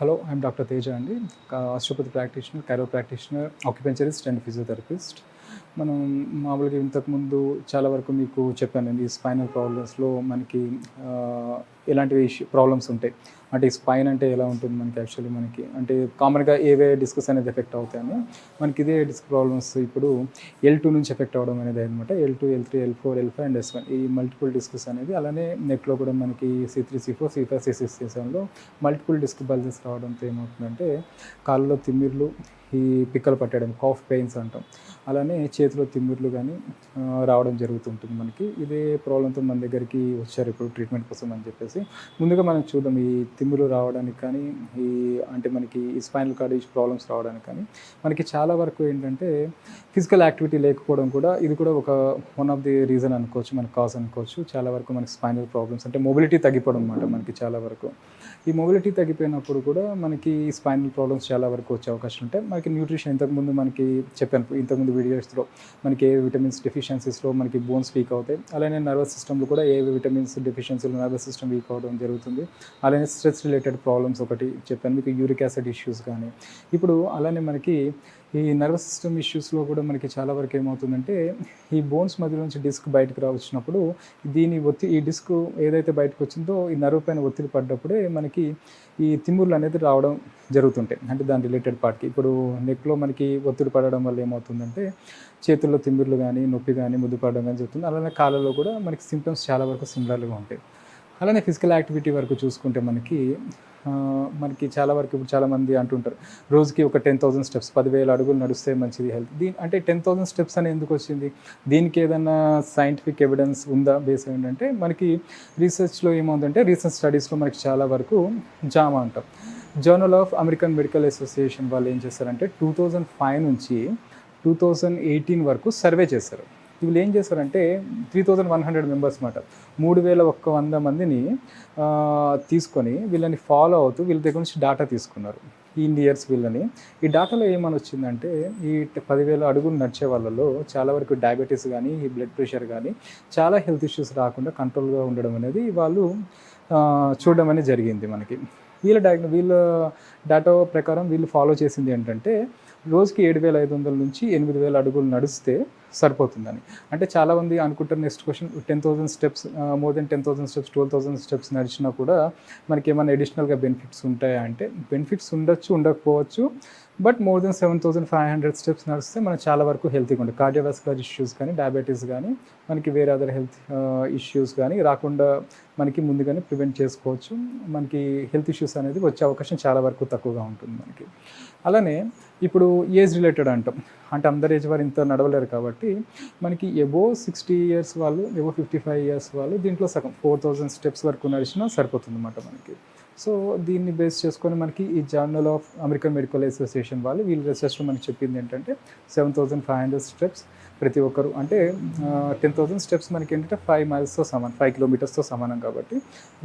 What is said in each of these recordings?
Hello I'm doctor Teja అండి. Osteopathy practitioner chiro practitioner acupuncturist and physiotherapist మనం మామూలుగా ఇంతకుముందు చాలా వరకు మీకు చెప్పానండి స్పైనల్ ప్రాబ్లమ్స్లో మనకి ఎలాంటివి ఇష్యూ ప్రాబ్లమ్స్ ఉంటాయి. అంటే ఈ స్పైన్ అంటే ఎలా ఉంటుంది మనకి యాక్చువల్లీ మనకి? అంటే కామన్గా ఏవే డిస్కస్ అనేది ఎఫెక్ట్ అవుతాయని. మనకి ఇదే డిస్క్ ప్రాబ్లమ్స్ ఇప్పుడు ఎల్ టూ నుంచి ఎఫెక్ట్ అవ్వడం అనేది అనమాట L two L three L four L five and S one ఈ మల్టిపుల్ డిస్కస్ అనేది అలానే నెక్లో కూడా మనకి C three C four C five C six సెవెన్లో మల్టిపుల్ డిస్క్ బల్జెస్ రావడంతో ఏమవుతుందంటే కాళ్ళలో తిమ్మిర్లు ఈ పిక్కలు పట్టడం కాఫ్ పెయిన్స్ అంటాం. అలానే చేతిలో తిమ్మిర్లు కానీ రావడం జరుగుతుంటుంది మనకి. ఇదే ప్రాబ్లంతో మన దగ్గరికి వచ్చారు ఇప్పుడు ట్రీట్మెంట్ కోసం అని చెప్పేసి. ముందుగా మనం చూద్దాం ఈ తిమ్మిర్లు రావడానికి కానీ ఈ అంటే మనకి ఈ స్పైనల్ కార్డ్ ప్రాబ్లమ్స్ రావడానికి కానీ మనకి చాలా వరకు ఏంటంటే ఫిజికల్ యాక్టివిటీ లేకపోవడం కూడా ఇది కూడా ఒక వన్ ఆఫ్ ది రీజన్ అనుకోవచ్చు మనకు కాజ్ అనుకోవచ్చు. చాలా వరకు మనకి స్పైనల్ ప్రాబ్లమ్స్ అంటే మొబిలిటీ తగ్గిపోవడం అనమాట మనకి చాలా వరకు. ఈ మొబిలిటీ తగ్గిపోయినప్పుడు కూడా మనకి స్పైనల్ ప్రాబ్లమ్స్ చాలా వరకు వచ్చే అవకాశం ఉంటాయి. మనకి న్యూట్రిషన్ ఇంతకుముందు మనకి చెప్పాను ఇంతకుముందు వీడియోస్లో మనకి ఏ విటమిన్స్ డెఫిషియన్సీస్లో మనకి బోన్స్ వీక్ అవుతాయి. అలానే నర్వస్ సిస్టమ్లో కూడా ఏ విటమిన్స్ డెఫిషియన్సీలో నర్వస్ సిస్టమ్ వీక్ అవడం జరుగుతుంది. అలానే స్ట్రెస్ రిలేటెడ్ ప్రాబ్లమ్స్ ఒకటి చెప్పాను మీకు యూరిక్ యాసిడ్ ఇష్యూస్ కానీ. ఇప్పుడు అలానే మనకి ఈ నర్వస్ సిస్టమ్ ఇష్యూస్లో కూడా మనకి చాలా వరకు ఏమవుతుందంటే ఈ బోన్స్ మధ్య నుంచి డిస్క్ బయటకు రావచ్చినప్పుడు దీని ఒత్తి ఈ డిస్క్ ఏదైతే బయటకు వచ్చిందో ఈ నర్వ్ పైన ఒత్తిడి పడ్డప్పుడే మనకి ఈ తిమ్ముర్లు అనేది రావడం జరుగుతుంటాయి అంటే దాని రిలేటెడ్ పార్ట్కి. ఇప్పుడు నెక్లో మనకి ఒత్తిడి పడడం వల్ల ఏమవుతుందంటే చేతుల్లో తిమ్మిర్లు కానీ నొప్పి కానీ ముద్దు పడడం కానీ జరుగుతుంది. అలానే కాళ్ళలో కూడా మనకి సిమ్టమ్స్ చాలా వరకు సిమిలర్గా ఉంటాయి. అలానే ఫిజికల్ యాక్టివిటీ వరకు చూసుకుంటే మనకి మనకి చాలా వరకు ఇప్పుడు చాలామంది అంటుంటారు రోజుకి ఒక టెన్ థౌసండ్ స్టెప్స్ పదివేల అడుగులు నడిస్తే మంచిది హెల్త్ దీని అంటే టెన్ థౌసండ్ స్టెప్స్ అని ఎందుకు వచ్చింది? దీనికి ఏదైనా సైంటిఫిక్ ఎవిడెన్స్ ఉందా? బేస్ ఏంటంటే మనకి రీసెర్చ్లో ఏమవుతుందంటే రీసెంట్ స్టడీస్లో మనకి చాలా వరకు జామా అంటాం. Journal of American medical association వాళ్ళు ఏం చేస్తారంటే టూ థౌజండ్ ఫైవ్ నుంచి టూ థౌజండ్ ఎయిటీన్ వరకు సర్వే చేశారు వీళ్ళు ఏం చేశారంటే three thousand one hundred members మాట. మూడు వేల ఒక్క వంద మందిని తీసుకొని వీళ్ళని ఫాలో అవుతూ వీళ్ళ దగ్గర నుంచి డాటా తీసుకున్నారు. ఈ ఇయర్స్ వీళ్ళని. ఈ డాటాలో ఏమని వచ్చిందంటే ఈ పదివేల అడుగులు నడిచే వాళ్ళలో చాలా వరకు డయాబెటీస్ కానీ ఈ బ్లడ్ ప్రెషర్ కానీ చాలా హెల్త్ ఇష్యూస్ రాకుండా కంట్రోల్గా ఉండడం అనేది వాళ్ళు చూడడం అనేది జరిగింది మనకి. వీళ్ళ డయాగ్నో వీళ్ళ డేటా ప్రకారం వీళ్ళు ఫాలో చేసింది ఏంటంటే రోజుకి ఏడు వేల ఐదు వందల నుంచి ఎనిమిది వేల అడుగులు నడిస్తే సరిపోతుందని. అంటే చాలామంది అనుకుంటారు next question ten thousand steps more than ten thousand steps twelve thousand steps నడిచినా కూడా మనకి ఏమైనా అడిషనల్గా బెనిఫిట్స్ ఉంటాయా అంటే బెనిఫిట్స్ ఉండొచ్చు ఉండకపోవచ్చు. But more than seven thousand five hundred steps నడిస్తే మనం చాలా వరకు హెల్తీగా ఉంటుంది. కార్డియోవాస్కులర్ ఇష్యూస్ కానీ డయాబెటీస్ కానీ మనకి వేరే అదర్ హెల్త్ ఇష్యూస్ కానీ రాకుండా మనకి ముందుగానే ప్రివెంట్ చేసుకోవచ్చు. మనకి హెల్త్ ఇష్యూస్ అనేది వచ్చే అవకాశం చాలా వరకు తక్కువగా ఉంటుంది మనకి. అలానే ఇప్పుడు ఏజ్ రిలేటెడ్ అంటాం. అంటే అందరు ఏజ్ వారు ఇంత నడవలేరు కాబట్టి మనకి ఎబో సిక్స్టీ ఇయర్స్ వాళ్ళు ఎబో ఫిఫ్టీ ఫైవ్ ఇయర్స్ వాళ్ళు దీంట్లో సగం ఫోర్ థౌజండ్ స్టెప్స్ వరకు నడిచినా సరిపోతుంది అన్నమాట మనకి. సో దీన్ని బేస్ చేసుకొని మనకి ఈ journal of American medical association వాళ్ళు వీళ్ళ రీసెర్చ్లో మనకి చెప్పింది ఏంటంటే seven thousand five hundred steps ప్రతి ఒక్కరు. అంటే టెన్ థౌసండ్ స్టెప్స్ మనకి ఏంటంటే ఫైవ్ మైల్స్తో సమానం ఫైవ్ కిలోమీటర్స్తో సమానం కాబట్టి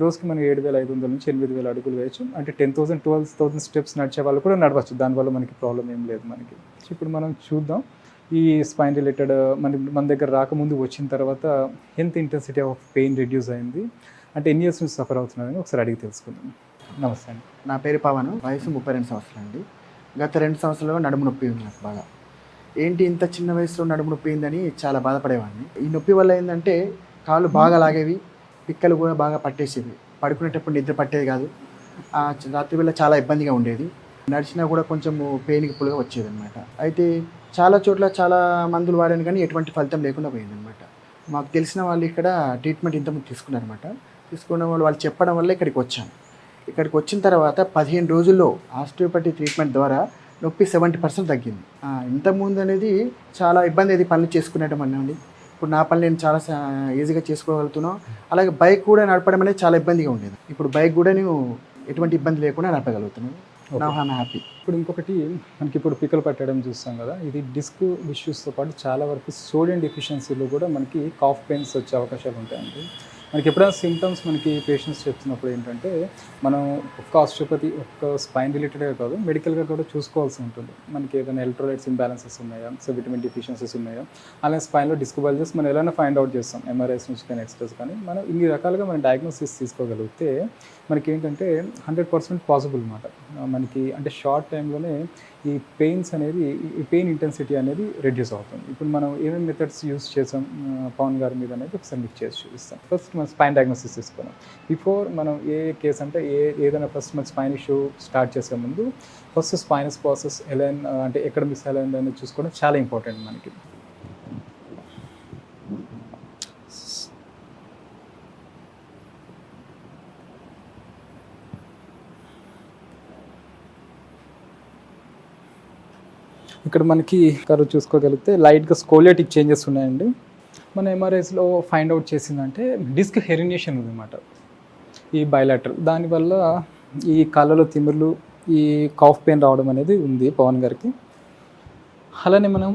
రోజుకి మనం ఏడు వేల ఐదు వందల నుంచి ఎనిమిది వేల అడుగులు వేయచ్చు. అంటే ten thousand twelve thousand steps నడిచే వాళ్ళు కూడా నడవచ్చు. దానివల్ల మనకి ప్రాబ్లం ఏం లేదు మనకి. ఇప్పుడు మనం చూద్దాం. ఈ స్పైన్ రిలేటెడ్ మన మన దగ్గర రాకముందు వచ్చిన తర్వాత ఎంత ఇంటెన్సిటీ ఆఫ్ పెయిన్ రిడ్యూస్ అయింది. అంటే ఎన్ని ఇయర్స్ నుంచి సఫర్ అవుతున్నారని ఒకసారి అడిగి తెలుసుకుందాం. నమస్తే అండి. నా పేరు పవన్ వయసు ముప్పై రెండు సంవత్సరాలు అండి. గత రెండు సంవత్సరాలుగా నడుము నొప్పి ఉంది నాకు బాగా. ఏంటి ఇంత చిన్న వయసులో నడుము నొప్పి అయిందని చాలా బాధపడేవాడిని. ఈ నొప్పి వల్ల ఏంటంటే కాళ్ళు బాగా లాగేవి పిక్కలు కూడా బాగా పట్టేసేవి. పడుకునేటప్పుడు నిద్ర పట్టేది కాదు. రాత్రి వేళ చాలా ఇబ్బందిగా ఉండేది. నడిచినా కూడా కొంచెం పెయిన్కి పులుగా వచ్చేది అనమాట అయితే చాలా చోట్ల చాలా మందులు వాడాను కానీ ఎటువంటి ఫలితం లేకుండా పోయిందనమాట మాకు తెలిసిన వాళ్ళు ఇక్కడ ట్రీట్మెంట్ ఇంతకుముందు తీసుకున్నారనమాట తీసుకున్న వాళ్ళు వాళ్ళు చెప్పడం వల్ల ఇక్కడికి వచ్చాను ఇక్కడికి వచ్చిన తర్వాత పదిహేను రోజుల్లో ఆస్టియోపతి ట్రీట్మెంట్ ద్వారా నొప్పి సెవెంటీ పర్సెంట్ తగ్గింది. ఇంతకుముందు అనేది చాలా ఇబ్బంది అది పనులు చేసుకునేటం అండి ఇప్పుడు నా పని నేను చాలా ఈజీగా చేసుకోగలుగుతున్నాను అలాగే బైక్ కూడా నడపడం అనేది చాలా ఇబ్బందిగా ఉండేది. ఇప్పుడు బైక్ కూడా నేను ఎటువంటి ఇబ్బంది లేకుండా నడపగలుగుతున్నాను హ్యాపీ ఇప్పుడు ఇంకొకటి మనకి ఇప్పుడు పిక్కలు పట్టడం చూస్తాం కదా ఇది డిస్క్ ఇష్యూస్తో పాటు చాలా వరకు సోడియం డెఫిషియన్సీలో కూడా మనకి కాఫ్ పెయిన్స్ వచ్చే అవకాశాలు ఉంటాయండి. మనకి ఎప్పుడైనా సిమ్టమ్స్ మనకి పేషెంట్స్ చెప్తున్నప్పుడు ఏంటంటే మనం ఒక్క ఆస్ట్రోపతి ఒక్క స్పైన్ రిలేటెడ్గా కాదు మెడికల్గా కూడా చూసుకోవాల్సి ఉంటుంది. మనకి ఏదైనా ఎలక్ట్రోలైట్స్ ఇంబ్యాలెన్సెస్ ఉన్నాయా? సో విటమిన్ డిఫిషియన్సీస్ ఉన్నాయా? అలాగే స్పైన్లో డిస్క్ మనం ఎలా ఫైండ్ అవుట్ చేస్తాం. ఎంఆర్ఐస్ నుంచి కానీ ఎక్స్ట్రాస్ కానీ మనం ఇన్ని రకాలుగా మనం డయాగ్నోసిస్ తీసుకోగలిగితే మనకి ఏంటంటే హండ్రెడ్ పర్సెంట్ పాసిబుల్ అనమాట మనకి అంటే షార్ట్ టైంలోనే ఈ పెయిన్స్ అనేది ఈ పెయిన్ ఇంటెన్సిటీ అనేది రెడ్యూస్ అవుతుంది. ఇప్పుడు మనం ఏమేమి మెథడ్స్ యూస్ చేసాం? పవన్ గారి మీద అనేది ఒకసారి మీకు చేసి చూపిస్తాం. ఫస్ట్ మనం స్పైన్ డయాగ్నోసిస్ తీసుకున్నాం బిఫోర్ మనం ఏ కేసు అంటే ఏ ఏదైనా ఫస్ట్ మన స్పైన్ ఇష్యూ స్టార్ట్ చేసే ముందు ఫస్ట్ స్పైనస్ ప్రాసెస్ ఎలా అంటే ఎక్కడ మిస్ అయ్యింది అనేది చూసుకోవడం చాలా ఇంపార్టెంట్ మనకి. ఇక్కడ మనకి కరువు చూసుకోగలిగితే లైట్గా స్కోలియాటిక్ చేంజెస్ ఉన్నాయండి. మన ఎంఆర్ఐస్లో ఫైండ్ అవుట్ చేసిందంటే డిస్క్ హెరినేషన్ ఉందన్నమాట. ఈ బయలాటర్ దానివల్ల ఈ కాళ్ళలో తిమ్మిర్లు ఈ కాఫ్ పెయిన్ రావడం అనేది ఉంది పవన్ గారికి. అలానే మనం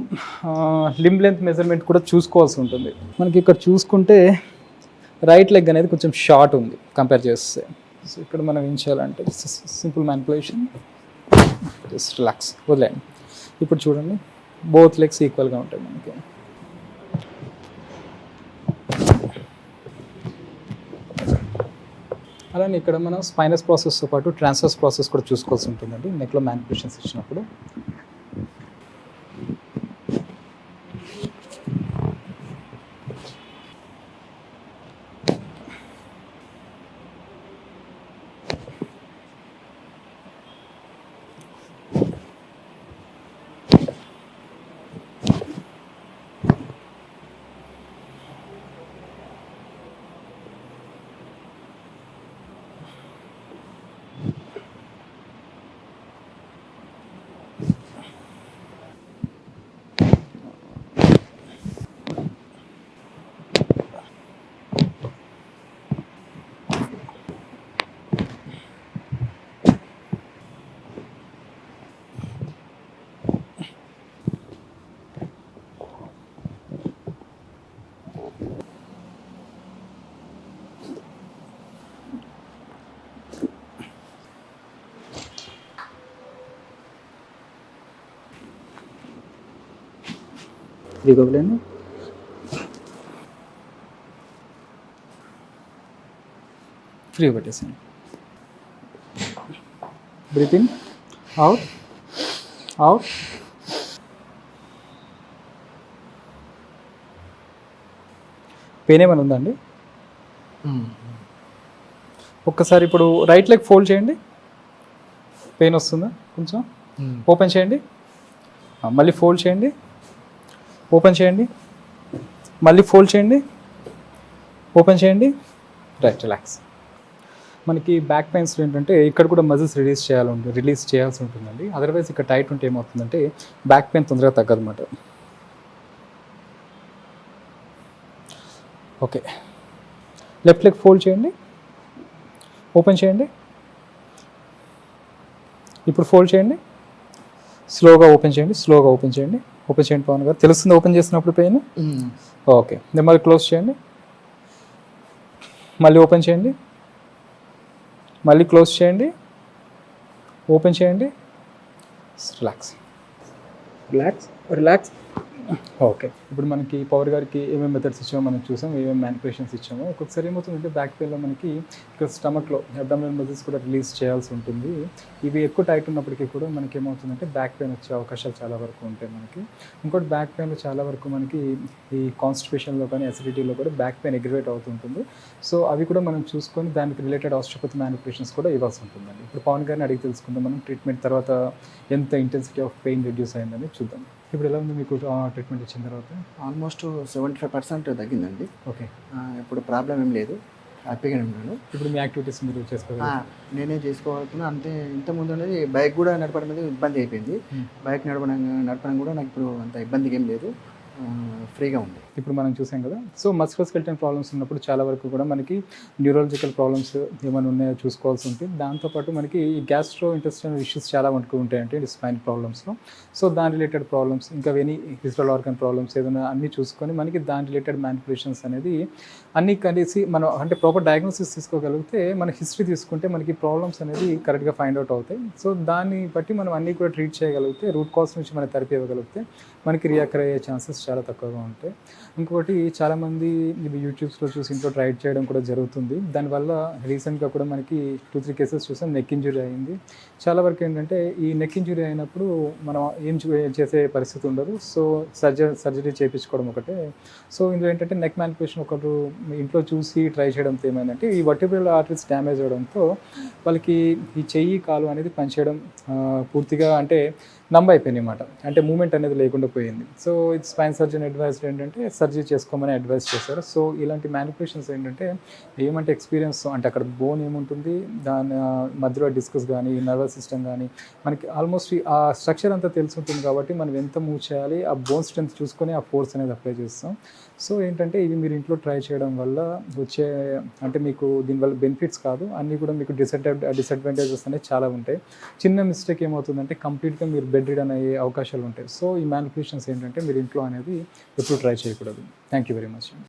లిమ్ లెంత్ మెజర్మెంట్ కూడా చూసుకోవాల్సి ఉంటుంది. మనకి ఇక్కడ చూసుకుంటే రైట్ లెగ్ అనేది కొంచెం షార్ట్ ఉంది కంపేర్ చేస్తే. సో ఇక్కడ మనం ఏం చేయాలంటే సింపుల్ మ్యానిపులేషన్ జస్ట్ రిలాక్స్ వదిలేండి ఇప్పుడు చూడండి బోత్ లెగ్స్ ఈక్వల్గా ఉంటాయి మనకి. అలానే ఇక్కడ మనం స్పైనస్ ప్రాసెస్తో పాటు ట్రాన్స్ఫర్స్ ప్రాసెస్ కూడా చూసుకోవాల్సి ఉంటుందండి. నెక్లో మ్యానిపులేషన్స్ ఇచ్చినప్పుడు. వదిలేండి ఫ్రీగా పెట్టేసాను breathe in out out pain ఏమైనా ఉందండి ఒక్కసారి ఇప్పుడు రైట్ లెగ్ ఫోల్డ్ చేయండి. పెయిన్ వస్తుందా? కొంచెం. ఓపెన్ చేయండి. ఆ, మళ్ళీ ఫోల్డ్ చేయండి. ఓపెన్ చేయండి. మళ్ళీ ఫోల్డ్ చేయండి. ఓపెన్ చేయండి. Right relax. మనకి బ్యాక్ పెయిన్స్ ఏంటంటే ఇక్కడ కూడా మజిల్స్ రిలీజ్ చేయాలి ఉంటుంది రిలీజ్ చేయాల్సి ఉంటుందండి. అదర్వైజ్ ఇక్కడ టైట్ ఉంటే ఏమవుతుందంటే బ్యాక్ పెయిన్ తొందరగా తగ్గదన్నమాట. ఓకే. లెఫ్ట్ లెగ్ ఫోల్డ్ చేయండి. ఓపెన్ చేయండి. ఇప్పుడు ఫోల్డ్ చేయండి. స్లోగా ఓపెన్ చేయండి. స్లోగా ఓపెన్ చేయండి. ఓపెన్ చేయండి పవన్ గారు. తెలుస్తుంది ఓపెన్ చేసినప్పుడు పెయిన్? ఓకే. నెమ్మది క్లోజ్ చేయండి. మళ్ళీ ఓపెన్ చేయండి. మళ్ళీ క్లోజ్ చేయండి. ఓపెన్ చేయండి. రిలాక్స్. రిలాక్స్? రిలాక్స్? ఓకే. ఇప్పుడు మనకి పవర్ గారికి ఏమేమి మెథడ్స్ ఇచ్చామో మనం చూసాం ఏమేమి మ్యానిపులేషన్స్ ఇచ్చామో. ఒక్కొక్కసారి ఏమవుతుందంటే బ్యాక్ పెయిన్లో మనకి ఇక్కడ స్టమక్లో అబ్డామినల్ మజిల్స్ కూడా రిలీజ్ చేయాల్సి ఉంటుంది. ఇవి ఎక్కువ టైట్ ఉన్నప్పటికీ కూడా మనకి ఏమవుతుందంటే బ్యాక్ పెయిన్ వచ్చే అవకాశాలు చాలా వరకు ఉంటాయి మనకి. ఇంకోటి బ్యాక్ పెయిన్లో చాలా వరకు మనకి ఈ కాన్స్టిపేషన్లో కానీ అసిడిటీలో కూడా బ్యాక్ పెయిన్ ఎగ్రివేట్ అవుతుంటుంది సో అవి కూడా మనం చూసుకొని దానికి రిలేటెడ్ ఆస్ట్రోపతి మ్యానిపులేషన్స్ కూడా ఇవ్వాల్సి ఉంటుందండి. ఇప్పుడు పవన్ గారిని అడిగి తెలుసుకుందాం మనం. ట్రీట్మెంట్ తర్వాత ఎంత ఇంటెన్సిటీ ఆఫ్ పెయిన్ రిడ్యూస్ అయిందని చూద్దాం. ఇప్పుడు ఎలా ఉంది మీకు ట్రీట్మెంట్ ఇచ్చిన తర్వాత? ఆల్మోస్ట్ సెవెంటీ ఫైవ్ పర్సెంట్ తగ్గిందండి. ఓకే. ఇప్పుడు ప్రాబ్లం ఏం లేదు. హ్యాపీగానే ఉన్నాను. ఇప్పుడు మీ యాక్టివిటీస్ మీరు ఆ, చేసుకోగలరు నేనే చేసుకోవాలనుకున్నా. అంతే ఇంతకుముందు అనేది బైక్ కూడా నడపడం మీద ఇబ్బంది అయిపోయింది. Hmm. బైక్ నడపడం నడపడం కూడా నాకు ఇప్పుడు అంత ఇబ్బందిగా ఏం లేదు. ఫ్రీగా ఉంది. ఇప్పుడు మనం చూసాం కదా. సో మస్కోస్కెల్టన్ ప్రాబ్లమ్స్ ఉన్నప్పుడు చాలా వరకు కూడా మనకి న్యూరాలజికల్ ప్రాబ్లమ్స్ ఏమైనా ఉన్నాయో చూసుకోవాల్సి ఉంటుంది దాంతోపాటు మనకి ఈ గ్యాస్ట్రో ఇంటెస్టైనల్ ఇష్యూస్ చాలా వరకు ఉంటాయంటే స్పైన్ ప్రాబ్లమ్స్లో. సో దాని రిలేటెడ్ ప్రాబ్లమ్స్ ఇంకా ఎనీ ఫిజికల్ ఆర్గన్ ప్రాబ్లమ్స్ ఏదైనా అన్నీ చూసుకొని మనకి దాని రిలేటెడ్ మ్యానిపులేషన్స్ అనేది అన్నీ కలిసి మనం అంటే ప్రాపర్ డయాగ్నోసిస్ తీసుకోగలిగితే మన హిస్టరీ తీసుకుంటే మనకి ప్రాబ్లమ్స్ అనేది కరెక్ట్గా ఫైండ్ అవుట్ అవుతాయి. సో దాన్ని బట్టి మనం అన్నీ కూడా ట్రీట్ చేయగలిగితే రూట్ కాస్ నుంచి మనం థెరపీ ఇవ్వగలిగితే మనకి రియాకర్ అయ్యే ఛాన్సెస్ చాలా తక్కువగా ఉంటాయి ఇంకొకటి చాలామంది ఇవి యూట్యూబ్స్లో చూసి ఇంట్లో ట్రై చేయడం కూడా జరుగుతుంది. దానివల్ల రీసెంట్గా కూడా మనకి టూ త్రీ కేసెస్ చూసాం నెక్ ఇంజురీ అయింది. చాలా వరకు ఏంటంటే ఈ నెక్ ఇంజురీ అయినప్పుడు మనం ఏం చేసే పరిస్థితి ఉండదు. సో సర్జరీ సర్జరీ చేయించుకోవడం ఒకటే. సో ఇందులో ఏంటంటే నెక్ మ్యానిపులేషన్ ఒకరు ఇంట్లో చూసి ట్రై చేయడంతో ఏమైందంటే ఈ వర్టిబ్రల్ ఆర్టరీస్ డ్యామేజ్ అవడంతో వాళ్ళకి ఈ చెయ్యి కాలు అనేది పనిచేయడం పూర్తిగా అంటే నంబ్ అయిపోయింది అనమాట అంటే మూమెంట్ అనేది లేకుండా పోయింది. సో ఇది స్పైన్ సర్జన్ అడ్వైస్ ఏంటంటే సర్జరీ చేసుకోమని అడ్వైస్ చేశారు. సో ఇలాంటి మ్యానిపులేషన్స్ ఏంటంటే ఏమంటే ఎక్స్పీరియన్స్ అంటే అక్కడ బోన్ ఏముంటుంది దాని మధ్యలో డిస్కస్ కానీ నర్వస్ సిస్టమ్ కానీ మనకి ఆల్మోస్ట్ ఆ స్ట్రక్చర్ అంతా తెలిసి ఉంటుంది కాబట్టి మనం ఎంత మూవ్ చేయాలి ఆ బోన్ స్ట్రెంత్ చూసుకొని ఆ ఫోర్స్ అనేది అప్లై చేస్తాం. సో ఏంటంటే ఇవి మీరు ఇంట్లో ట్రై చేయడం వల్ల వచ్చే అంటే మీకు దీనివల్ల బెనిఫిట్స్ కాదు. అన్నీ కూడా మీకు డిసడ్వాంట డిసడ్వాంటేజెస్ అనేవి చాలా ఉంటాయి. చిన్న మిస్టేక్ ఏమవుతుందంటే కంప్లీట్గా మీరు బెడ్ రిడన్ అయ్యే అవకాశాలు ఉంటాయి. సో ఈ మ్యానిపులేషన్స్ ఏంటంటే మీరు ఇంట్లో అనేది ఎప్పుడు ట్రై చేయకూడదు. Thank you very much